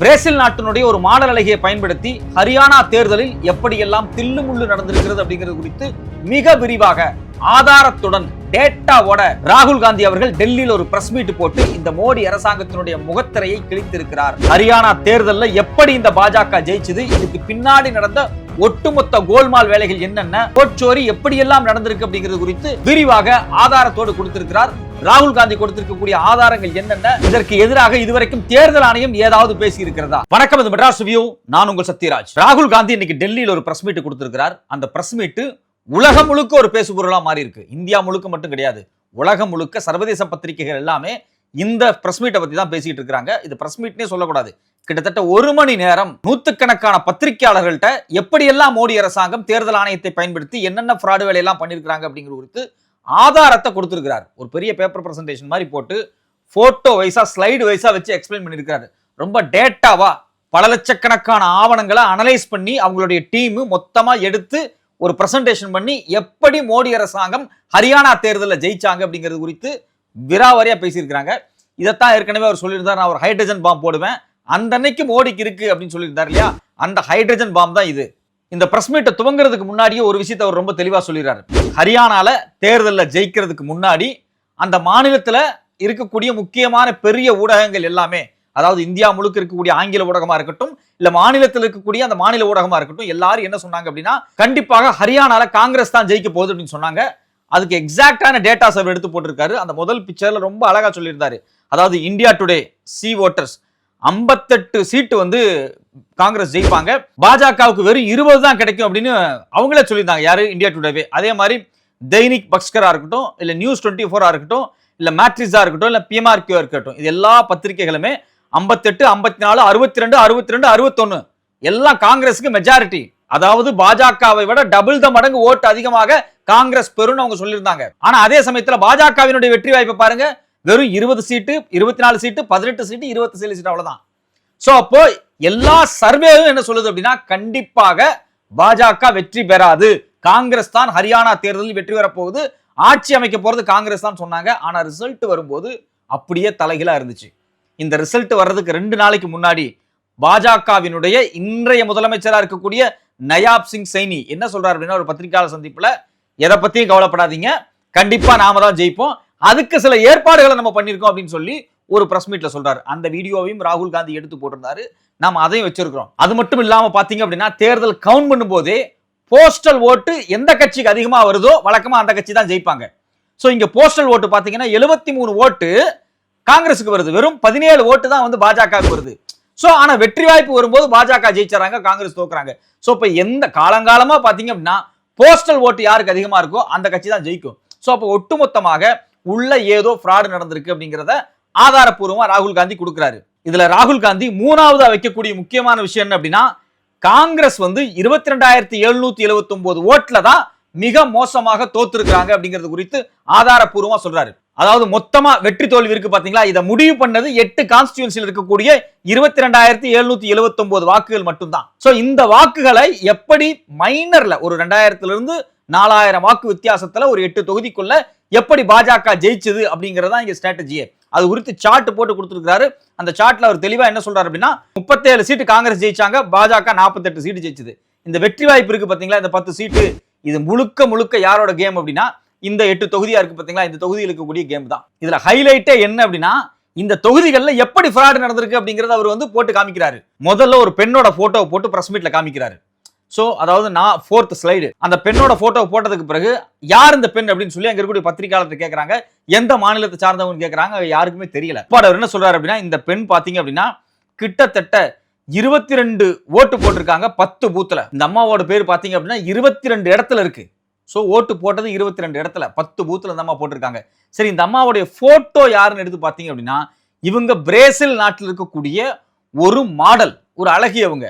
Brazil நாட்டினுடைய ஒரு model அழகியை பயன்படுத்தி ஹரியானா தேர்தலில் எப்படியெல்லாம் தில்லுமுள்ளு நடந்திருக்கிறது அப்படிங்கிறது குறித்து மிக விரிவாக ஆதாரத்துடன் டேட்டாவோட ராகுல் காந்தி அவர்கள் டெல்லியில் ஒரு பிரஸ் மீட் போட்டு இந்த மோடி அரசாங்கத்தினுடைய முகத்திரையை கிழித்திருக்கிறார். ஹரியானா தேர்தலில் எப்படி இந்த பாஜக ஜெயிச்சது? இதுக்கு பின்னாடி நடந்த ஒட்டுமொத்த கோல்மால் வேலைகள் என்னென்ன? கோட்சோரி எப்படியெல்லாம் நடந்திருக்கு அப்படிங்கிறது குறித்து விரிவாக ஆதாரத்தோடு கொடுத்திருக்கிறார் ராகுல் காந்தி கொடுத்திருக்கக்கூடிய ஆதாரங்கள் என்னென்ன? இதற்கு எதிராக இதுவரைக்கும் தேர்தல் ஆணையம் ஏதாவது பேசி இருக்கிறதா வணக்கம் இது மெட்ராஸ் வியூ. நான் உங்கள் சத்யராஜ். ராகுல் காந்தி இன்னைக்கு டெல்லியில் ஒரு பிரஸ் மீட் கொடுத்திருக்கிறார். அந்த பிரஸ் மீட் உலகம் முழுக்க ஒரு பேசுபொருளா மாறி இருக்கு இந்தியா முழுக்க மட்டும் கிடையாது. உலகம் முழுக்க சர்வதேச பத்திரிகைகள் எல்லாமே இந்த பிரஸ் மீட்டை பத்தி தான் பேசிக்கிட்டு இருக்காங்க இது பிரஸ் மீட்னே சொல்லக்கூடாது. கிட்டத்தட்ட ஒரு மணி நேரம் நூத்துக்கணக்கான பத்திரிகையாளர்கள்ட்ட எப்படியெல்லாம் மோடி அரசாங்கம் தேர்தல் ஆணையத்தை பயன்படுத்தி என்னென்ன ஃப்ராடு வேலையெல்லாம் பண்ணியிருக்காங்க அப்படிங்கிற குறித்து ஆதாரத்தை கொடுத்துருக்கிறார். ஒரு பெரிய பேப்பர் ப்ரெசன்டேஷன் மாதிரி போட்டு ஃபோட்டோ வைஸாக ஸ்லைடு வைஸாக வச்சு எக்ஸ்பிளைன் பண்ணியிருக்காரு ரொம்ப டேட்டாவா பல லட்சக்கணக்கான ஆவணங்களை அனலைஸ் பண்ணி அவங்களுடைய டீமு மொத்தமாக எடுத்து ஒரு ப்ரெசன்டேஷன் பண்ணி எப்படி மோடி அரசாங்கம் ஹரியானா தேர்தலில் ஜெயிச்சாங்க அப்படிங்கிறது குறித்து விராவரியாக பேசியிருக்கிறாங்க. இதைத்தான் ஏற்கனவே அவர் சொல்லியிருந்தார். நான் ஒரு ஹைட்ரஜன் பாம்பு போடுவேன். அந்த அன்னைக்கு மோடிக்கு இருக்கு அப்படின்னு சொல்லியிருந்தார் இல்லையா? அந்த ஹைட்ரஜன் பாம் தான் இது. இந்த பிரஸ் மீட்டை துவங்குறதுக்கு முன்னாடியே ஒரு விஷயத்தை அவர் ரொம்ப தெளிவாக சொல்லிடுறாரு. ஹரியானால தேர்தலில் ஜெயிக்கிறதுக்கு முன்னாடி அந்த மாநிலத்தில் இருக்கக்கூடிய முக்கியமான பெரிய ஊடகங்கள் எல்லாமே அதாவது இந்தியா முழுக்க இருக்கக்கூடிய ஆங்கில ஊடகமாக இருக்கட்டும் இல்லை மாநிலத்தில் இருக்கக்கூடிய அந்த மாநில ஊடகமாக இருக்கட்டும் எல்லாரும் என்ன சொன்னாங்க அப்படின்னா கண்டிப்பாக ஹரியானால காங்கிரஸ் தான் ஜெயிக்க போகுது அப்படின்னு சொன்னாங்க. அதுக்கு எக்ஸாக்டான டேட்டாஸ் அவர் எடுத்து போட்டிருக்காரு. அந்த முதல் பிக்சரில் ரொம்ப அழகாக சொல்லியிருந்தாரு. அதாவது இந்தியா டுடே சி ஓட்டர்ஸ் ஐம்பத்தெட்டு சீட்டு வந்து காங்கிரஸ் ஜெயிப்பாங்க. பாஜகவுக்கு வெறும் இருபது தான் கிடைக்கும் அப்படின்னு அவங்களே சொல்லியிருந்தாங்க. யாரு? இந்தியா டுடேவே. அதே மாதிரி தைனிக் பக்ஸ்கரா இருக்கட்டும் இல்ல நியூஸ் டுவெண்ட்டி ஃபோரா இருக்கட்டும் இல்ல மேட்ரிஸா இருக்கட்டும் இல்ல பிஎம்ஆர்கியூ இருக்கட்டும் இது எல்லா பத்திரிகைகளுமே ஐம்பத்தெட்டு ஐம்பத்தி நாலு அறுபத்தி ரெண்டு அறுபத்தி ரெண்டு அறுபத்தொன்னு. எல்லாம் காங்கிரஸுக்கு மெஜாரிட்டி அதாவது பாஜகவை விட டபுள் த மடங்கு ஓட்டு அதிகமாக காங்கிரஸ் பெறும்னு அவங்க சொல்லியிருந்தாங்க. ஆனா அதே சமயத்துல பாஜகவினுடைய வெற்றி வாய்ப்பை பாருங்க. வெறும் இருபது சீட்டு இருபத்தி நாலு சீட்டு பதினெட்டு சீட்டு இருபத்தி ஏழு சீட்டு அவ்வளவுதான். ஸோ அப்போ எல்லா சர்வேவும் என்ன சொல்லுது அப்படின்னா கண்டிப்பாக பாஜக வெற்றி பெறாது. காங்கிரஸ் தான் ஹரியானா தேர்தலில் வெற்றி பெற போகுது ஆட்சி அமைக்க போறது காங்கிரஸ் தான் சொன்னாங்க. ஆனா ரிசல்ட் வரும்போது அப்படியே தலைகீழா இருந்துச்சு. இந்த ரிசல்ட் வர்றதுக்கு ரெண்டு நாளைக்கு முன்னாடி பாஜகவினுடைய இன்றைய முதலமைச்சரா இருக்கக்கூடிய நயாப் சிங் சைனி என்ன சொல்றாரு அப்படின்னா ஒரு பத்திரிகையாளர் சந்திப்புல எதை பத்தியும் கவலைப்படாதீங்க. கண்டிப்பா நாம தான் ஜெயிப்போம். அதுக்கு சில ஏற்பாடுகளை நம்ம பண்ணியிருக்கோம் அப்படின்னு சொல்லி ஒரு பிரஸ் மீட்ல சொல்றாரு. அந்த வீடியோவையும் ராகுல் காந்தி எடுத்து போட்டிருந்தாரு. நாம் அதையும் வச்சிருக்கிறோம். அது மட்டும் இல்லாம பாத்தீங்க அப்படின்னா தேர்தல் கவுண்ட் பண்ணும்போதே போஸ்டல் ஓட்டு எந்த கட்சிக்கு அதிகமா வருதோ வழக்கமா அந்த கட்சி தான் ஜெயிப்பாங்க. ஸோ இங்க போஸ்டல் ஓட்டு பாத்தீங்கன்னா எழுபத்தி மூணு ஓட்டு காங்கிரஸுக்கு வருது. வெறும் பதினேழு ஓட்டு தான் வந்து பாஜகவுக்கு வருது. ஸோ ஆனால் வெற்றி வாய்ப்பு வரும்போது பாஜக ஜெயிச்சறாங்க காங்கிரஸ் தோக்குறாங்க. ஸோ இப்போ எந்த காலங்காலமாக பார்த்தீங்க அப்படின்னா போஸ்டல் ஓட்டு யாருக்கு அதிகமாக இருக்கோ அந்த கட்சி தான் ஜெயிக்கும். ஸோ அப்போ ஒட்டுமொத்தமாக உள்ள ஏதோ ஃப்ராடு நடந்திருக்கு அப்படிங்கிறத ஆதாரப்பூர்வமாக ராகுல் காந்தி கொடுக்குறாரு. இதுல ராகுல் காந்தி மூணாவதாக வைக்கக்கூடிய முக்கியமான விஷயம் என்ன அப்படின்னா காங்கிரஸ் வந்து இருபத்தி ரெண்டாயிரத்தி எழுநூத்தி எழுபத்தொம்போது ஓட்டில் தான் மிக மோசமாக தோத்துருக்குறாங்க அப்படிங்கிறது குறித்து ஆதாரப்பூர்வமாக சொல்றாரு. அதாவது மொத்தமா வெற்றி தோல்வி இருக்கு பாத்தீங்களா? இதை முடிவு பண்ணது எட்டு கான்ஸ்டியூன்சியில் இருக்கக்கூடிய இருபத்தி ரெண்டாயிரத்தி எழுநூத்தி எழுபத்தி ஒன்பது வாக்குகள் மட்டும்தான். சோ இந்த வாக்குகளை எப்படி மைனர்ல ஒரு ரெண்டாயிரத்துல இருந்து நாலாயிரம் வாக்கு வித்தியாசத்துல ஒரு எட்டு தொகுதிக்குள்ள எப்படி பாஜக ஜெயிச்சது அப்படிங்கறதா இங்க ஸ்ட்ராட்டஜியே அது குறித்து சார்ட் போட்டு கொடுத்துருக்காரு அந்த சார்ட்ல அவர் தெளிவா என்ன சொல்றாரு அப்படின்னா முப்பத்தேழு சீட்டு காங்கிரஸ் ஜெயிச்சாங்க பாஜக நாற்பத்தெட்டு சீட்டு ஜெயிச்சது. இந்த வெற்றி வாய்ப்பு இருக்கு பாத்தீங்களா? இந்த பத்து சீட்டு இது முழுக்க முழுக்க யாரோட கேம் அப்படின்னா இந்த எட்டு தொகுதியா இருக்கு பாத்தீங்களா? இந்த தொகுதியில் இருக்கக்கூடிய கேம் தான். இதுல ஹைலைட்டே என்ன அப்படின்னா இந்த தொகுதிகளில் எப்படி ஃப்ராடு நடந்திருக்கு அப்படிங்கறத அவர் வந்து போட்டு காமிக்கிறாரு. முதல்ல ஒரு பெண்ணோட போட்டோவை போட்டு பிரஸ் மீட்ல காமிக்கிறாரு. ஸோ அதாவது நான் ஃபோர்த் ஸ்லைடு அந்த பெண்ணோட ஃபோட்டோ போட்டதுக்கு பிறகு யார் இந்த பெண் அப்படின்னு சொல்லி அங்கே இருக்கக்கூடிய பத்திரிகையாளர் கேட்குறாங்க எந்த மாநிலத்தை சார்ந்தவங்க கேட்குறாங்க யாருக்குமே தெரியல. இப்போ அவர் என்ன சொல்றாரு அப்படின்னா இந்த பெண் பார்த்தீங்க அப்படின்னா கிட்டத்தட்ட இருபத்தி ரெண்டு ஓட்டு போட்டிருக்காங்க பத்து பூத்துல இந்த அம்மாவோட பேர் பார்த்தீங்க அப்படின்னா இருபத்தி ரெண்டு இடத்துல இருக்கு. ஸோ ஓட்டு போட்டது இருபத்தி ரெண்டு இடத்துல பத்து பூத்தில் இந்த அம்மா போட்டிருக்காங்க. சரி இந்த அம்மாவுடைய ஃபோட்டோ யாருன்னு எடுத்து பார்த்தீங்க அப்படின்னா இவங்க பிரேசில் நாட்டில் இருக்கக்கூடிய ஒரு மாடல் ஒரு அழகியவங்க.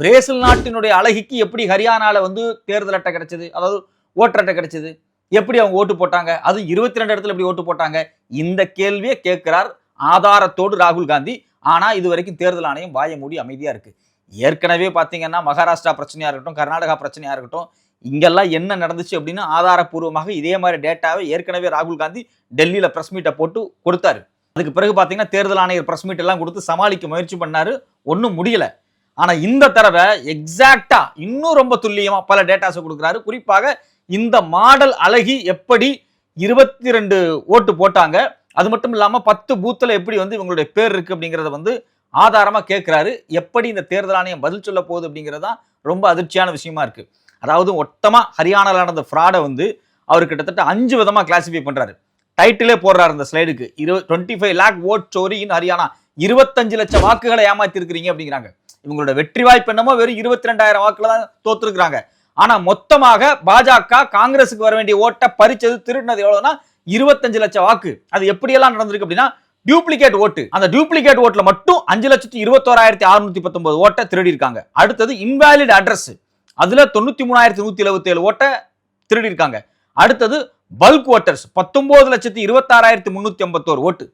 பிரேசில் நாட்டினுடைய அழகிக்கு எப்படி ஹரியானால வந்து தேர்தல் அட்டை கிடைச்சது? அதாவது ஓட்டர் அட்டை கிடைச்சது. எப்படி அவங்க ஓட்டு போட்டாங்க? அது இருபத்தி ரெண்டு இடத்துல எப்படி ஓட்டு போட்டாங்க? இந்த கேள்வியை கேட்கிறார் ஆதாரத்தோடு ராகுல் காந்தி. ஆனா இது வரைக்கும் தேர்தல் ஆணையம் வாய மூடி அமைதியா இருக்கு. ஏற்கனவே பாத்தீங்கன்னா மகாராஷ்டிரா பிரச்சனையா இருக்கட்டும் கர்நாடகா பிரச்சனையா இருக்கட்டும் இங்கெல்லாம் என்ன நடந்துச்சு அப்படின்னு ஆதாரப்பூர்வமாக இதே மாதிரி டேட்டாவை ஏற்கனவே ராகுல் காந்தி டெல்லியில பிரஸ் மீட்டை போட்டு கொடுத்தாரு. அதுக்கு பிறகு பார்த்தீங்கன்னா தேர்தல் ஆணையர் பிரஸ் மீட் எல்லாம் கொடுத்து சமாளிக்க முயற்சி பண்ணாரு. ஒன்றும் முடியலை. ஆனால் இந்த தடவை எக்ஸாக்டாக இன்னும் ரொம்ப துல்லியமாக பல டேட்டாஸை கொடுக்குறாரு. குறிப்பாக இந்த மாடல் அழகி எப்படி இருபத்தி ரெண்டு ஓட்டு போட்டாங்க அது மட்டும் இல்லாமல் பத்து பூத்தில் எப்படி வந்து இவங்களுடைய பேர் இருக்குது அப்படிங்கறத வந்து ஆதாரமாக கேட்குறாரு எப்படி இந்த தேர்தல் ஆணையம் பதில் சொல்ல போகுது அப்படிங்கிறது தான் ரொம்ப அதிர்ச்சியான விஷயமா இருக்குது அதாவது மொத்தமாக ஹரியானாவில் நடந்த ஃப்ராடை வந்து அவர் கிட்டத்தட்ட அஞ்சு விதமாக கிளாசிஃபை பண்ணுறாரு டைட்டிலே போடுறாரு அந்த ஸ்லைடுக்கு இரு twenty five lakh vote sorry in Haryana இருபத்தஞ்சு லட்சம் வாக்குகளை ஏமாத்தி இருக்கிறீங்க அப்படிங்கிறாங்க. இவங்களோட வெற்றி வாய்ப்பு என்னமோ வெறும் இருபத்தி ரெண்டாயிரம் வாக்குல தான் தோத்துருக்காங்க ஆனா மொத்தமாக பாஜக காங்கிரஸுக்கு வர வேண்டிய ஓட்டை பறிச்சது திருடினது எவ்வளவுனா இருபத்தஞ்சு லட்சம் வாக்கு. அது எப்படியெல்லாம் நடந்திருக்கு அப்படின்னா டியூப்ளிகேட் ஓட்டு. அந்த டியூப்ளிகேட் ஓட்டுல மட்டும் அஞ்சு லட்சத்தி இருபத்தோராயிரத்தி அறுநூத்தி பத்தொன்பது ஓட்டை திருடி இருக்காங்க அடுத்தது இன்வாலிட் அட்ரஸ் அதுல தொண்ணூத்தி மூணாயிரத்தி நூத்தி எழுபத்தி ஏழு ஓட்டை திருடி இருக்காங்க அடுத்தது பல்க் ஓட்டர்ஸ் பத்தொன்பது லட்சத்தி இருபத்தாறாயிரத்தி முன்னூத்தி ஐம்பத்தோரு ஓட்டு.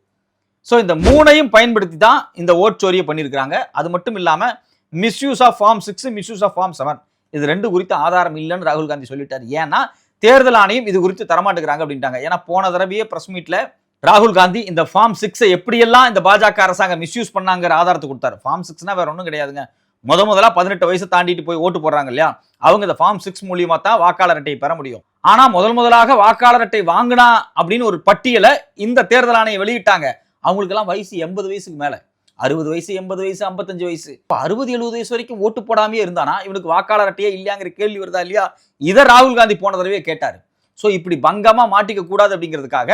ஸோ இந்த மூணையும் பயன்படுத்தி தான் இந்த ஓட் சோரியை பண்ணியிருக்கிறாங்க. அது மட்டும் இல்லாமல் misuse of form six misuse of form seven இது ரெண்டு குறித்து ஆதாரம் இல்லைன்னு ராகுல் காந்தி சொல்லிட்டார். ஏன்னா தேர்தல் ஆணையம் இது குறித்து தரமாட்டுக்கிறாங்க அப்படின்ட்டாங்க. ஏன்னா போன தடவையே பிரஸ் மீட்டில் ராகுல் காந்தி இந்த ஃபார்ம் சிக்ஸை எப்படியெல்லாம் இந்த பாஜக அரசாங்கம் மிஸ்யூஸ் பண்ணாங்கிற ஆதாரத்தை கொடுத்தாரு. ஃபார்ம் சிக்ஸ்னா வேற ஒன்றும் கிடையாதுங்க. முத முதலாக பதினெட்டு வயசு தாண்டிட்டு போய் ஓட்டு போடுறாங்க இல்லையா? அவங்க இந்த ஃபார்ம் சிக்ஸ் மூலியமா தான் வாக்காளர் அட்டையை பெற முடியும். ஆனால் முதல் முதலாக வாக்காளர் அட்டை வாங்கினா அப்படின்னு ஒரு பட்டியலை இந்த தேர்தல் ஆணையம் வெளியிட்டாங்க. அவங்களுக்கெல்லாம் வயசு எண்பது வயசுக்கு மேலே. அறுபது வயசு எண்பது வயசு ஐம்பத்தஞ்சு வயசு. இப்போ அறுபது எழுபது வயசு வரைக்கும் ஓட்டு போடாமே இருந்தானா? இவனுக்கு வாக்காளர் அட்டையே இல்லையாங்கிற கேள்வி வருதா இல்லையா? இதை ராகுல் காந்தி போன தடவையே கேட்டார். ஸோ இப்படி பங்கமாக மாட்டிக்க கூடாது அப்படிங்கிறதுக்காக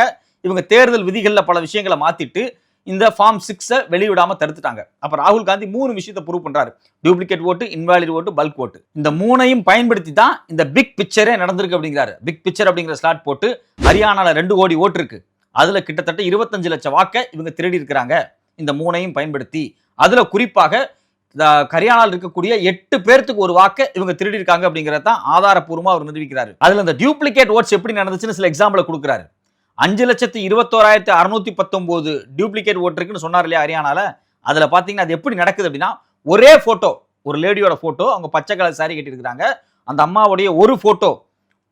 இவங்க தேர்தல் விதிகளில் பல விஷயங்களை மாற்றிட்டு இந்த ஃபார்ம் சிக்ஸை வெளியிடாம தடுத்துட்டாங்க. அப்போ ராகுல் காந்தி மூணு விஷயத்தை ப்ரூவ் பண்ணுறாரு டூப்ளிகேட் ஓட்டு இன்வாலிட் ஓட்டு பல்க் ஓட்டு இந்த மூணையும் பயன்படுத்தி தான் இந்த பிக் பிக்சரே நடந்திருக்கு அப்படிங்கிறாரு. பிக் பிக்சர் அப்படிங்கிற ஸ்லாட் போட்டு ஹரியானாவில் ரெண்டு கோடி ஓட்டு இருக்கு. அதில் கிட்டத்தட்ட இருபத்தஞ்சு லட்சம் வாக்கை இவங்க திருடி இருக்கிறாங்க. இந்த மூணையும் பயன்படுத்தி. அதில் குறிப்பாக கரியானால் இருக்கக்கூடிய எட்டு பேர்த்துக்கு ஒரு வாக்கை இவங்க திருடி இருக்காங்க அப்படிங்கிறத தான் ஆதாரப்பூர்வமா அவர் நிரூபிக்கிறாரு. அதுல இந்த டியூப்ளிகேட் ஓட்ஸ் எப்படி நடந்துச்சுன்னு சில எக்ஸாம்பிள கொடுக்குறாரு. அஞ்சு லட்சத்தி இருபத்தோராயிரத்தி அறுநூத்தி பத்தொன்பது டியூப்ளிகேட் ஓட்டு இருக்குன்னு சொன்னார் இல்லையா ஹரியானால? அதுல பாத்தீங்கன்னா அது எப்படி நடக்குது அப்படின்னா ஒரே போட்டோ ஒரு லேடியோட போட்டோ அவங்க பச்சை கலர் சாரி கட்டியிருக்கிறாங்க. அந்த அம்மாவுடைய ஒரு போட்டோ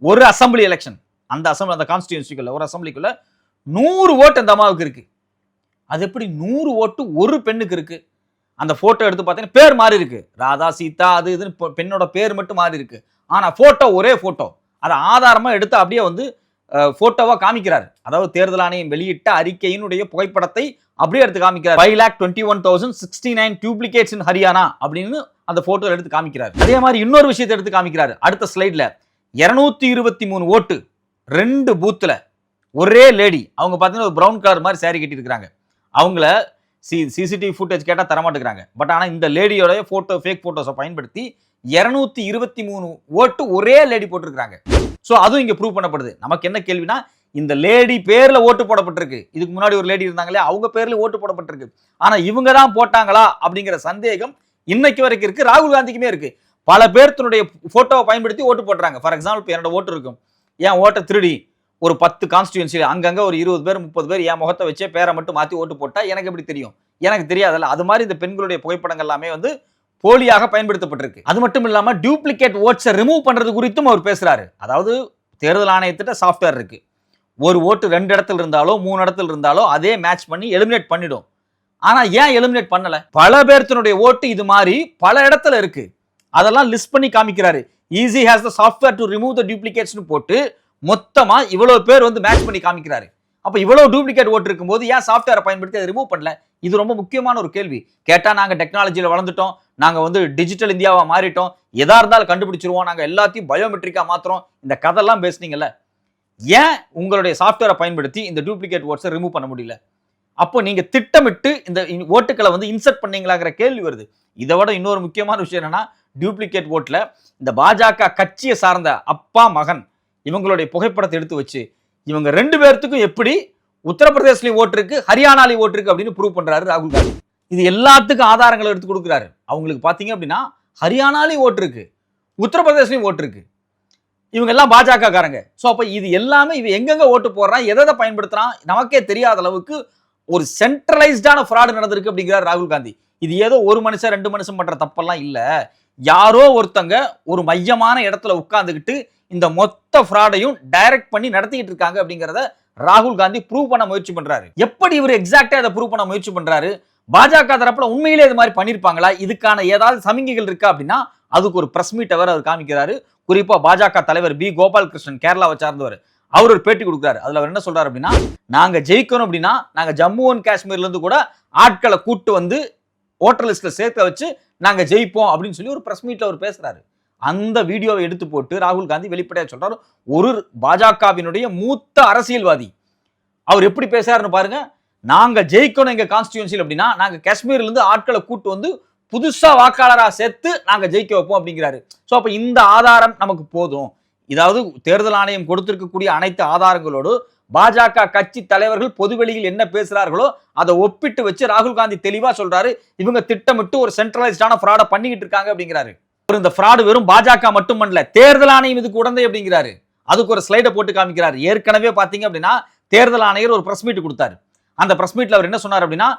ஒரு அசம்பிளி எலெக்ஷன் அந்த அசம்பிளி அந்த கான்ஸ்டியூன்சிக்குள்ள ஒரு அசம்பிளிக்குள்ள நூறு ஓட்டு அந்த அம்மாவுக்கு இருக்கு. அது எப்படி நூறு ஓட்டு ஒரு பெண்ணுக்கு இருக்கு? அந்த போட்டோ எடுத்து பார்த்தீங்கன்னா பேர் மாறி இருக்கு. ராதா சீதா அது இதுன்னு பெண்ணோட பேர் மட்டும் மாறி இருக்கு. ஆனா போட்டோ ஒரே போட்டோ அதை ஆதாரமா எடுத்து அப்படியே வந்து போட்டோவா காமிக்கிறார். அதாவது தேர்தல் ஆணையம் வெளியிட்ட அறிக்கையினுடைய புகைப்படத்தை அப்படியே எடுத்து காமிக்கிறார். Five lakh twenty one thousand sixty nine duplicates in Haryana அப்படின்னு அந்த போட்டோ எடுத்து காமிக்கிறார். அதே மாதிரி இன்னொரு விஷயத்தை எடுத்து காமிக்கிறார். அடுத்த ஸ்லைட்ல இருநூத்தி இருபத்தி மூணு ஓட்டு ரெண்டு பூத்துல ஒரே லேடி அவங்க பார்த்தீங்கன்னா ஒரு ப்ரௌன் கலர் மாதிரி சேரீ கட்டியிருக்கிறாங்க. அவங்கள சி சிசிடிவி ஃபுட்டேஜ் கேட்டால் தரமாட்டேங்கிறாங்க. பட் ஆனால் இந்த லேடியோடைய ஃபோட்டோ ஃபேக் ஃபோட்டோஸை பயன்படுத்தி இரநூத்தி இருபத்தி மூணு ஓட்டு ஒரே லேடி போட்டிருக்கிறாங்க. ஸோ அதுவும் இங்கே ப்ரூவ் பண்ணப்படுது. நமக்கு என்ன கேள்வினா இந்த லேடி பேரில் ஓட்டு போடப்பட்டிருக்கு. இதுக்கு முன்னாடி ஒரு லேடி இருந்தாங்களே அவங்க பேரில் ஓட்டு போடப்பட்டிருக்கு. ஆனால் இவங்க தான் போட்டாங்களா அப்படிங்கிற சந்தேகம் இன்னைக்கு வரைக்கும் இருக்குது ராகுல் காந்திக்குமே இருக்குது பல பேர் தன்னுடைய பயன்படுத்தி ஓட்டு போடுறாங்க ஃபார் எக்ஸாம்பிள் இப்போ என்னோட ஓட்டு இருக்கும். ஏன் ஓட்டை திருடி? ஒரு பத்து கான்ஸ்டியூன்சி அங்கங்கே ஒரு இருபது பேர் முப்பது பேர் என் முகத்தை வச்சே பேரை மட்டும் மாற்றி ஓட்டு போட்டால் எனக்கு எப்படி தெரியும்? எனக்கு தெரியாதல்ல. அது மாதிரி இந்த பெண்களுடைய புகைப்படங்கள் எல்லாமே வந்து போலியாக பயன்படுத்தப்பட்டிருக்கு. அது மட்டும் இல்லாமல் டூப்ளிகேட் ஓட்ஸை ரிமூவ் பண்ணுறது குறித்தும் அவர் பேசுகிறாரு அதாவது தேர்தல் ஆணையத்திட்ட சாஃப்ட்வேர் இருக்கு. ஒரு ஓட்டு ரெண்டு இடத்துல இருந்தாலோ மூணு இடத்துல இருந்தாலோ அதே மேட்ச் பண்ணி எலிமினேட் பண்ணிடும். ஆனால் ஏன் எலிமினேட் பண்ணலை? பல பேர்த்தினுடைய ஓட்டு இது மாதிரி பல இடத்துல இருக்கு. அதெல்லாம் லிஸ்ட் பண்ணி காமிக்கிறாரு. EC has the software to remove the டூப்ளிகேட்ஸ்னு போட்டு மொத்தமாக இவ்வளோ பேர் வந்து மேட்ச் பண்ணி காமிக்கிறாரு. அப்போ இவ்வளோ டூப்ளிகேட் ஓட்டு இருக்கும்போது ஏன் சாஃப்ட்வேரை பயன்படுத்தி அதை ரிமூவ் பண்ணல? இது ரொம்ப முக்கியமான ஒரு கேள்வி. கேட்டால் நாங்கள் டெக்னாலஜியில் வளர்ந்துட்டோம். நாங்கள் வந்து டிஜிட்டல் இந்தியாவாக மாறிட்டோம். எதா இருந்தாலும் கண்டுபிடிச்சிருவோம். நாங்கள் எல்லாத்தையும் பயோமெட்ரிக்காக மாத்திரம் இந்த கதெல்லாம் பேசுனீங்கல்ல. ஏன் உங்களுடைய சாஃப்ட்வேரை பயன்படுத்தி இந்த டூப்ளிகேட் ஓட்ஸை ரிமூவ் பண்ண முடியல? அப்போ நீங்கள் திட்டமிட்டு இந்த ஓட்டுக்களை வந்து இன்சர்ட் பண்ணீங்களாங்கிற கேள்வி வருது. இதை விட இன்னொரு முக்கியமான விஷயம் என்னன்னா டூப்ளிகேட் ஓட்டில் இந்த பாஜக கட்சியை சார்ந்த அப்பா மகன் இவங்களுடைய புகைப்படத்தை எடுத்து வச்சு இவங்க ரெண்டு பேர்த்துக்கும் எப்படி உத்தரப்பிரதேசலையும் ஓட்டு இருக்கு ஹரியானாலையும் ஓட்டு இருக்கு அப்படின்னு ப்ரூவ் பண்றாரு ராகுல் காந்தி. இது எல்லாத்துக்கும் ஆதாரங்களை எடுத்து கொடுக்குறாரு. அவங்களுக்கு பார்த்தீங்க அப்படின்னா ஹரியானாலையும் ஓட்டு இருக்கு உத்தரப்பிரதேசலையும் ஓட்டு இருக்கு. இவங்க எல்லாம் பாஜக காரங்க ஸோ அப்போ இது எல்லாமே இவன் எங்கெங்க ஓட்டு போடுறான் எதை எதை பயன்படுத்துறான் நமக்கே தெரியாத அளவுக்கு ஒரு சென்ட்ரலைஸ்டான ஃப்ராடு நடந்திருக்கு அப்படிங்கிறார் ராகுல் காந்தி. இது ஏதோ ஒரு மனுஷன் ரெண்டு மனுஷன் பண்ற தப்பெல்லாம் இல்லை. யாரோ ஒருத்தங்க ஒரு மையமான இடத்துல உட்காந்துக்கிட்டு இந்த மொத்த ஃப்ராடையும் டைரக்ட் பண்ணி நடத்திக்கிட்டு இருக்காங்க அப்படிங்கிறத ராகுல் காந்தி ப்ரூவ் பண்ண முயற்சி பண்றாரு. எப்படி இவர் எக்ஸாக்டா அதை ப்ரூவ் பண்ண முயற்சி பண்றாரு? பாஜக தரப்புல உண்மையிலே இது மாதிரி பண்ணிருப்பாங்களா? இதுக்கான ஏதாவது சமிகைகள் இருக்கா அப்படின்னா அதுக்கு ஒரு பிரஸ் மீட் அவர் அவர் காமிக்கிறாரு. குறிப்பா பாஜக தலைவர் பி. கோபாலகிருஷ்ணன் கேரளாவை சார்ந்தவர். அவர் ஒரு பேட்டி கொடுக்குறாரு. அதுல அவர் என்ன சொல்றாரு அப்படின்னா நாங்க ஜெயிக்கணும் அப்படின்னா நாங்க ஜம்மு அண்ட் காஷ்மீர்ல இருந்து கூட ஆட்களை கூட்டு வந்து ஓட்டர் லிஸ்ட்ல சேர்க்க வச்சு நாங்க ஜெயிப்போம் அப்படின்னு சொல்லி ஒரு பிரஸ் மீட்ல அவர் பேசுறாரு. அந்த வீடியோவை எடுத்து போட்டு ராகுல் காந்தி வெளிப்படையாக சொல்றாரு. ஒரு பாஜகவினுடைய மூத்த அரசியல்வாதி. அவர் எப்படி பேசுறாருன்னு பாருங்க. நாங்க ஜெயிக்கணும் எங்க கான்ஸ்டியூன்சியில் அப்படின்னா நாங்க காஷ்மீர்ல இருந்து ஆட்களை கூட்டு வந்து புதுசா வாக்காளராக சேர்த்து நாங்க ஜெயிக்க வைப்போம் அப்படிங்கிறாரு. ஸோ அப்ப இந்த ஆதாரம் நமக்கு போதும். இதாவது தேர்தல் ஆணையம் கொடுத்திருக்கக்கூடிய அனைத்து ஆதாரங்களோடு பாஜக கட்சி தலைவர்கள் பொதுவெளியில் என்ன பேசுறார்களோ அதை ஒப்பிட்டு வச்சு ராகுல் காந்தி தெளிவா சொல்றாரு. இவங்க திட்டமிட்டு ஒரு சென்ட்ரலைஸ்டான ஃப்ராடை பண்ணிக்கிட்டு இருக்காங்க அப்படிங்கிறாரு. ஒரு இந்த ஃப்ராடு வெறும் பாஜக மட்டும் பண்ணல தேர்தல் ஆணையம் இதுக்கு உடந்தை அப்படிங்கிறாரு. அதுக்கு ஒரு ஸ்லைடை போட்டு காமிக்கிறாரு. ஏற்கனவே பார்த்தீங்க அப்படின்னா தேர்தல் ஆணையர் ஒரு ப்ரெஸ் மீட் கொடுத்தாரு. அந்த ப்ரெஸ் மீட்ல அவர் என்ன சொன்னார் அப்படின்னா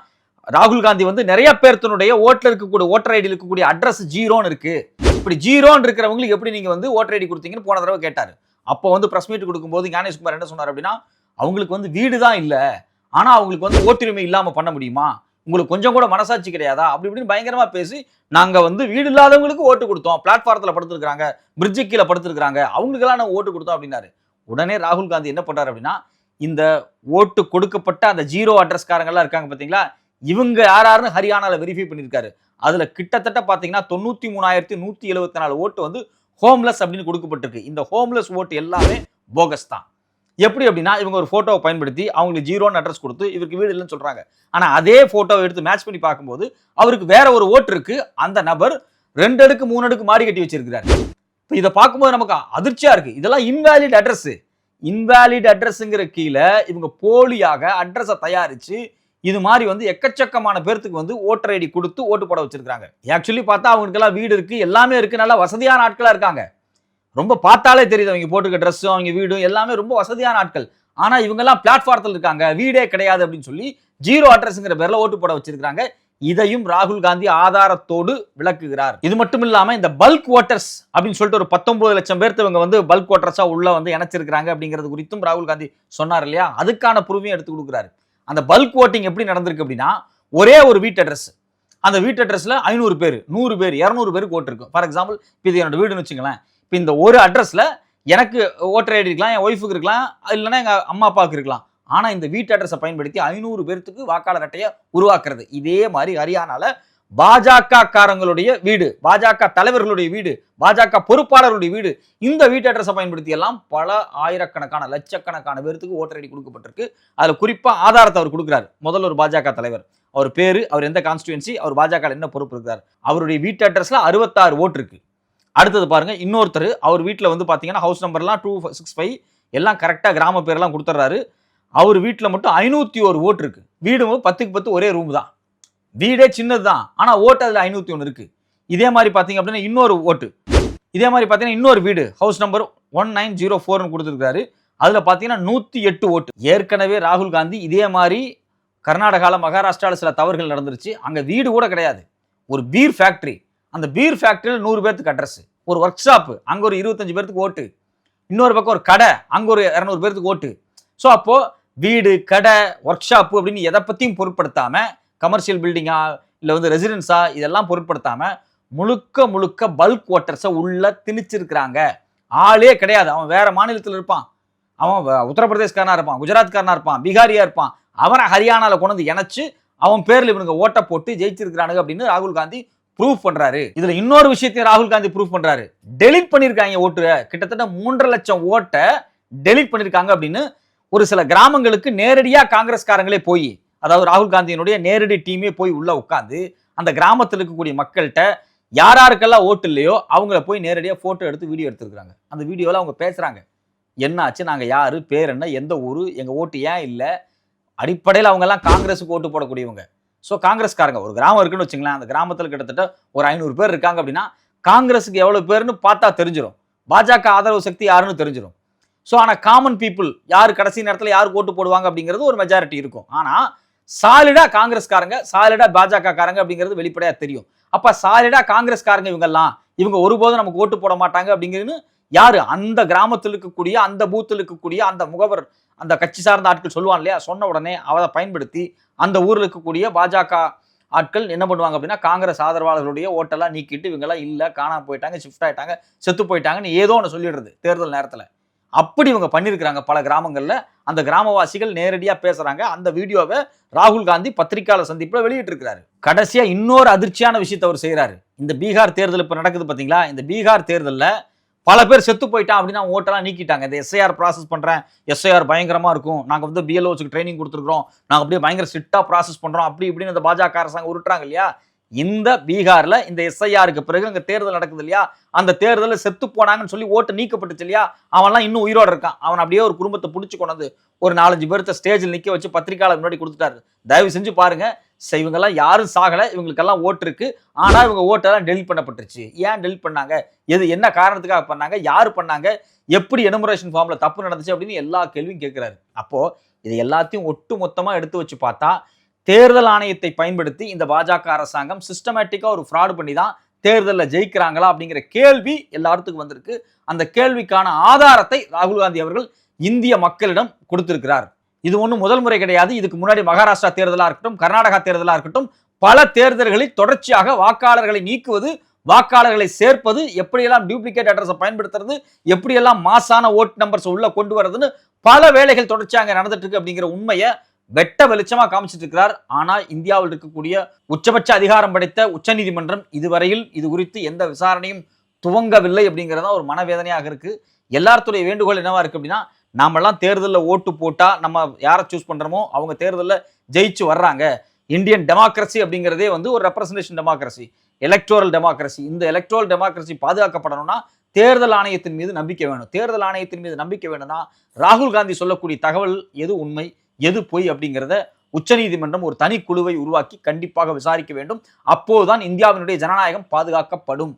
ராகுல் காந்தி வந்து நிறைய பேர்த்தனுடைய ஓட்டில் இருக்கக்கூடிய ஓட்டர் ஐடியில் இருக்கக்கூடிய அட்ரஸ் ஜீரோன்னு இருக்கு. இப்படி ஜீரோன்னு இருக்கிறவங்களுக்கு எப்படி நீங்க வந்து ஓட்டர் ஐடி கொடுத்தீங்கன்னு போன தடவை கேட்டார். அப்போ வந்து ப்ரெஸ் மீட் கொடுக்கும்போது ஞானேஷ்குமார் என்ன சொன்னார் அப்படின்னா அவங்களுக்கு வந்து வீடு தான் இல்லை. ஆனால் அவங்களுக்கு வந்து ஓட்டுரிமை இல்லாமல் பண்ண முடியுமா? உங்களுக்கு கொஞ்சம் கூட மனசாட்சி கிடையாதா? அப்படி இப்படின்னு பயங்கரமா பேசி நாங்க வந்து வீடு இல்லாதவங்களுக்கு ஓட்டு கொடுத்தோம். பிளாட்ஃபாரத்தில் படுத்துருக்காங்க பிரிட்ஜு கீழே படுத்துருக்காங்க அவங்களுக்கெல்லாம் நாங்கள் ஓட்டு கொடுத்தோம் அப்படின்னாரு. உடனே ராகுல் காந்தி என்ன பண்றாரு அப்படின்னா இந்த ஓட்டு கொடுக்கப்பட்ட அந்த ஜீரோ அட்ரஸ்காரங்கெல்லாம் இருக்காங்க பார்த்தீங்களா இவங்க யார் யாருன்னு ஹரியானாவில் வெரிஃபை பண்ணியிருக்காரு. அதுல கிட்டத்தட்ட பார்த்தீங்கன்னா தொண்ணூத்தி மூணாயிரத்தி நூத்தி எழுபத்தி நாலு ஓட்டு வந்து ஹோம்லெஸ் அப்படின்னு கொடுக்கப்பட்டிருக்கு. இந்த ஹோம்லெஸ் ஓட்டு எல்லாமே போகஸ் தான். எப்படி அப்படின்னா இவங்க ஒரு ஃபோட்டோவை பயன்படுத்தி அவங்களுக்கு ஜீரோன்னு அட்ரஸ் கொடுத்து இவருக்கு வீடு இல்லைன்னு சொல்கிறாங்க ஆனால் அதே ஃபோட்டோவை எடுத்து மேட்ச் பண்ணி பார்க்கும்போது அவருக்கு வேற ஒரு ஓட்டு இருக்கு. அந்த நபர் ரெண்டு அடுக்கு மூணு அடுக்கு மாடி கட்டி வச்சிருக்கிறார். இப்போ இதை பார்க்கும்போது நமக்கு அதிர்ச்சியாக இருக்குது இதெல்லாம் இன்வேலிட் அட்ரஸ் இன்வேலிட் அட்ரஸ்ங்கிற கீழே இவங்க போலியாக அட்ரஸை தயாரித்து இது மாதிரி வந்து எக்கச்சக்கமான பேர்த்துக்கு வந்து ஓட்டர் ஐடி கொடுத்து ஓட்டு போட வச்சிருக்காங்க ஆக்சுவலி பார்த்தா அவங்களுக்கெல்லாம் வீடு இருக்கு எல்லாமே இருக்கு நல்லா வசதியான ஆட்களாக இருக்காங்க. ரொம்ப பார்த்தாலே தெரியுது அவங்க போட்டுக்க ட்ரெஸ்ஸும் அவங்க வீடும் எல்லாமே ரொம்ப வசதியான ஆட்கள். ஆனால் இவங்கெல்லாம் பிளாட்ஃபாரத்தில் இருக்காங்க. வீடே கிடையாது அப்படின்னு சொல்லி ஜீரோ அட்ரஸ்ங்கிற பேரில் ஓட்டு போட வச்சிருக்காங்க இதையும் ராகுல் காந்தி ஆதாரத்தோடு விளக்குகிறார். இது மட்டும் இல்லாமல் இந்த பல்க் ஓட்டர்ஸ் அப்படின்னு சொல்லிட்டு ஒரு பத்தொன்பது லட்சம் பேர்த்து இவங்க வந்து பல்க் ஓட்டர்ஸாக உள்ள வந்து இணைச்சிருக்காங்க அப்படிங்கிறது குறித்தும் ராகுல் காந்தி சொன்னார் இல்லையா? அதுக்கான ப்ரூவையும் எடுத்து கொடுக்குறாரு. அந்த பல்க் ஓட்டிங் எப்படி நடந்திருக்கு அப்படின்னா ஒரே ஒரு வீட்டு அட்ரஸ் அந்த வீட்டு அட்ரஸில் ஐநூறு பேர் நூறு பேர் இரநூறு பேருக்கு ஓட்டு இருக்கும் ஃபார் எக்ஸாம்பிள் இப்போ இது என்னோட வீடுன்னு வச்சுங்களேன். இப்போ இந்த ஒரு அட்ரஸில் எனக்கு ஓட்டர் ஐடி இருக்கலாம் என் ஒய்ஃபுக்கு இருக்கலாம் இல்லைன்னா எங்கள் அம்மா அப்பாவுக்கு இருக்கலாம். ஆனால் இந்த வீட்டு அட்ரஸை பயன்படுத்தி ஐநூறு பேர்த்துக்கு வாக்காளர் அட்டையை உருவாக்குறது. இதே மாதிரி ஹரியானாவில் பாஜக காரங்களுடைய வீடு பாஜக தலைவர்களுடைய வீடு பாஜக பொறுப்பாளர்களுடைய வீடு இந்த வீட்டு அட்ரஸை பயன்படுத்தி எல்லாம் பல ஆயிரக்கணக்கான லட்சக்கணக்கான பேர்த்துக்கு ஓட்டர் ஐடி கொடுக்கப்பட்டிருக்கு. அதில் குறிப்பாக ஆதாரத்தை அவர் கொடுக்குறாரு. முதல்ல ஒரு பாஜக தலைவர். அவர் பேர் அவர் எந்த கான்ஸ்டியூன்சி அவர் பாஜக என்ன பொறுப்பு இருக்கிறார். அவருடைய வீட்டு அட்ரஸில் அறுபத்தாறு ஓட்டு இருக்கு. அடுத்தது பாருங்க இன்னொருத்தர் அவர் வீட்டில் வந்து பார்த்தீங்கன்னா ஹவுஸ் நம்பர்லாம் டூ சிக்ஸ் ஃபைவ் எல்லாம் கரெக்டாக கிராம பேர்லாம் கொடுத்துட்றாரு அவர் வீட்டில் மட்டும் ஐநூற்றி ஒரு ஓட்டு இருக்கு. வீடும் பத்துக்கு பத்து ஒரே ரூம் தான். வீடே சின்னது தான். ஆனால் ஓட்டு அதில் ஐநூற்றி ஒன்று இருக்குது இதே மாதிரி பார்த்தீங்க அப்படின்னா இன்னொரு ஓட்டு. இதே மாதிரி பார்த்தீங்கன்னா இன்னொரு வீடு house number one nine zero ஃபோர்னு கொடுத்துருக்காரு அதில் பார்த்தீங்கன்னா நூற்றி எட்டு ஓட்டு. ஏற்கனவே ராகுல் காந்தி இதே மாதிரி கர்நாடகாவில் மகாராஷ்டிராவில் சில தவறுகள் நடந்துருச்சு. அங்கே வீடு கூட கிடையாது. ஒரு பீர் ஃபேக்ட்ரி அந்த பீர் ஃபேக்ட்ரியில் நூறு பேர்த்துக்கு அட்ரஸ் ஒரு ஒர்க் ஷாப்பு அங்கே ஒரு இருபத்தஞ்சு பேர்த்துக்கு ஓட்டு. இன்னொரு பக்கம் ஒரு கடை அங்கே ஒரு இரநூறு பேர்த்துக்கு ஓட்டு. ஸோ அப்போது வீடு கடை ஒர்க் ஷாப்பு அப்படின்னு எதை பற்றியும் பொருட்படுத்தாமல் கமர்ஷியல் பில்டிங்கா இல்லை வந்து ரெசிடென்ஸா இதெல்லாம் பொருட்படுத்தாமல் முழுக்க முழுக்க பல்க் ஓட்டர்ஸை உள்ள திணிச்சிருக்கிறாங்க. ஆளே கிடையாது. அவன் வேற மாநிலத்தில் இருப்பான். அவன் உத்தரப்பிரதேஷ்காரனாக இருப்பான் குஜராத்காரனாக இருப்பான் பீகாரியாக இருப்பான். அவனை ஹரியானாவில் கொண்டு வந்து இணைச்சு அவன் பேரில் இவனுங்க ஓட்டை போட்டு ஜெயிச்சிருக்கிறானுங்க அப்படின்னு ராகுல் காந்தி ப்ரூவ் பண்றாரு. இதுல இன்னொரு விஷயத்தையும் ராகுல் காந்தி ப்ரூவ் பண்றாரு. டெலிட் பண்ணிருக்காங்க ஓட்டு. கிட்டத்தட்ட மூன்றரை லட்சம் ஓட்டை டெலிட் பண்ணிருக்காங்க அப்படின்னு ஒரு சில கிராமங்களுக்கு நேரடியா காங்கிரஸ்காரங்களே போய் அதாவது ராகுல் காந்தியினுடைய நேரடி டீமே போய் உள்ள உட்காந்து அந்த கிராமத்தில் இருக்கக்கூடிய மக்கள்கிட்ட யார் யாருக்கெல்லாம் ஓட்டு இல்லையோ அவங்கள போய் நேரடியாக ஃபோட்டோ எடுத்து வீடியோ எடுத்துருக்குறாங்க. அந்த வீடியோவில் அவங்க பேசுகிறாங்க என்னாச்சு? நாங்கள் யார்? பேர் என்ன? எந்த ஊர்? எங்கள் ஓட்டு ஏன் இல்லை? அடிப்படையில் அவங்கெல்லாம் காங்கிரஸுக்கு ஓட்டு போடக்கூடியவங்க. ஸோ காங்கிரஸ்காரங்க ஒரு கிராமம் இருக்குன்னு வச்சுங்களேன் அந்த கிராமத்தில் கிட்டத்தட்ட ஒரு ஐநூறு பேர் இருக்காங்க அப்படின்னா காங்கிரஸுக்கு எவ்வளோ பேர்னு பார்த்தா தெரிஞ்சிடும் பாஜக ஆதரவு சக்தி யாருன்னு தெரிஞ்சிடும் ஸோ ஆனால் காமன் பீப்புள் யார் கடைசி நேரத்தில் யாருக்கு ஓட்டு போடுவாங்க அப்படிங்கிறது ஒரு மெஜாரிட்டி இருக்கும். ஆனால் சாலிடா காங்கிரஸ்காரங்க சாலிடா பாஜக காரங்க அப்படிங்கிறது வெளிப்படையாக தெரியும். அப்போ சாலிடா காங்கிரஸ்காரங்க இவங்கெல்லாம் இவங்க ஒருபோதும் நமக்கு ஓட்டு போட மாட்டாங்க அப்படிங்கிறது யாரு? அந்த கிராமத்தில் இருக்கக்கூடிய அந்த பூத்தில் இருக்கக்கூடிய அந்த முகவர் அந்த கட்சி சார்ந்த ஆட்கள் சொல்லுவான் இல்லையா? சொன்ன உடனே அதை பயன்படுத்தி அந்த ஊரில் இருக்கக்கூடிய பாஜக ஆட்கள் என்ன பண்ணுவாங்க அப்படின்னா காங்கிரஸ் ஆதரவாளர்களுடைய ஓட்டெல்லாம் நீக்கிட்டு இவங்கெல்லாம் இல்லை காணாம போயிட்டாங்க ஷிஃப்ட் ஆயிட்டாங்க செத்து போயிட்டாங்கன்னு ஏதோ ஒன்று சொல்லிடுறது தேர்தல் நேரத்தில். அப்படி இவங்க பண்ணியிருக்கிறாங்க பல கிராமங்களில். அந்த கிராமவாசிகள் நேரடியாக பேசுகிறாங்க அந்த வீடியோவை ராகுல் காந்தி பத்திரிகையாளர் சந்திப்பில் வெளியிட்டிருக்கிறாரு. கடைசியாக இன்னொரு அதிர்ச்சியான விஷயத்தை அவர் செய்கிறாரு இந்த பீகார் தேர்தல் இப்போ நடக்குது பார்த்தீங்களா இந்த பீகார் தேர்தலில் பல பேர் செத்து போயிட்டான் அப்படின்னா ஓட்டெல்லாம் நீக்கிட்டாங்க. இந்த எஸ்ஐஆர் ப்ராசஸ் பண்ணுறேன் எஸ்ஐஆர் பயங்கரமாக இருக்கும். நாங்கள் வந்து பிஎல்ஓஸுக்கு ட்ரைனிங் கொடுத்துருக்கோம் நாங்கள் அப்படியே பயங்கர ஸ்ட்ரிக்டாக ப்ராசஸ் பண்ணுறோம் அப்படி இப்படின்னு இந்த பாஜக அரசாங்கம் உருட்டுறாங்க இல்லையா? இந்த பீகாரில் இந்த எஸ்ஐஆருக்கு பிறகு அங்கே தேர்தல் நடக்குது இல்லையா? அந்த தேர்தலில் செத்து போனாங்கன்னு சொல்லி ஓட்டு நீக்கப்பட்டுச்சு இல்லையா? அவன்லாம் இன்னும் உயிரோட இருக்கான். அவன் அப்படியே ஒரு குடும்பத்தை பிடிச்சி கொண்டு ஒரு நாலஞ்சு பேர்த்த ஸ்டேஜில் நிற்க வச்சு பத்திரிக்கையாளர் முன்னாடி கொடுத்துட்டாரு. தயவு செஞ்சு பாருங்கள் சரி, இவங்கெல்லாம் யாரும் சாகலை. இவங்களுக்கெல்லாம் ஓட்டு இருக்கு. ஆனால் இவங்க ஓட்டெல்லாம் டெலிட் பண்ணப்பட்டுருச்சு. ஏன் டெலிட் பண்ணாங்க? எது என்ன காரணத்துக்காக பண்ணாங்க? யார் பண்ணாங்க? எப்படி எனுமரேஷன் ஃபார்மில் தப்பு நடந்துச்சு அப்படின்னு எல்லா கேள்வியும் கேட்குறாரு அப்போது இது எல்லாத்தையும் ஒட்டு மொத்தமாக எடுத்து வச்சு பார்த்தா தேர்தல் ஆணையத்தை பயன்படுத்தி இந்த பாஜக அரசாங்கம் சிஸ்டமேட்டிக்காக ஒரு ஃப்ராடு பண்ணி தான் தேர்தலில் ஜெயிக்கிறாங்களா அப்படிங்கிற கேள்வி எல்லாத்துக்கும் வந்திருக்கு. அந்த கேள்விக்கான ஆதாரத்தை ராகுல் காந்தி அவர்கள் இந்திய மக்களிடம் கொடுத்திருக்கிறார். இது ஒன்றும் முதல் முறை கிடையாது. இதுக்கு முன்னாடி மகாராஷ்டிரா தேர்தலாக இருக்கட்டும் கர்நாடகா தேர்தலாக இருக்கட்டும் பல தேர்தல்களில் தொடர்ச்சியாக வாக்காளர்களை நீக்குவது வாக்காளர்களை சேர்ப்பது எப்படியெல்லாம் டூப்ளிகேட் அட்ரஸை பயன்படுத்துறது எப்படியெல்லாம் மாசான ஓட் நம்பர்ஸ் உள்ள கொண்டு வர்றதுன்னு பல வேலைகள் தொடர்ச்சியாக அங்கே நடந்துட்டு இருக்கு அப்படிங்கிற உண்மையை வெட்ட வெளிச்சமா காமிச்சிட்டு இருக்கிறார் ஆனா இந்தியாவில் இருக்கக்கூடிய உச்சபட்ச அதிகாரம் படைத்த உச்சநீதிமன்றம் இதுவரையில் இது குறித்து எந்த விசாரணையும் துவங்கவில்லை அப்படிங்கிறதா ஒரு மனவேதனையாக இருக்கு. எல்லாத்துடைய வேண்டுகோள் என்னவா இருக்கு அப்படின்னா நாமெல்லாம் தேர்தலில் ஓட்டு போட்டால் நம்ம யாரை சூஸ் பண்ணுறோமோ அவங்க தேர்தலில் ஜெயிச்சு வர்றாங்க. இந்தியன் டெமோக்ரஸி அப்படிங்கிறதே வந்து ஒரு ரெப்ரசன்டேஷன் டெமோக்ரஸி எலக்டோரல் டெமோக்ரஸி இந்த எலக்ட்ரல் டெமோக்ரஸி பாதுகாக்கப்படணும்னா தேர்தல் ஆணையத்தின் மீது நம்பிக்கை வேணும். தேர்தல் ஆணையத்தின் மீது நம்பிக்கை வேணும்னா ராகுல் காந்தி சொல்லக்கூடிய தகவல் எது உண்மை எது பொய் அப்படிங்கிறத உச்சநீதிமன்றம் ஒரு தனி குழுவை உருவாக்கி கண்டிப்பாக விசாரிக்க வேண்டும். அப்போதுதான் இந்தியாவினுடைய ஜனநாயகம் பாதுகாக்கப்படும்.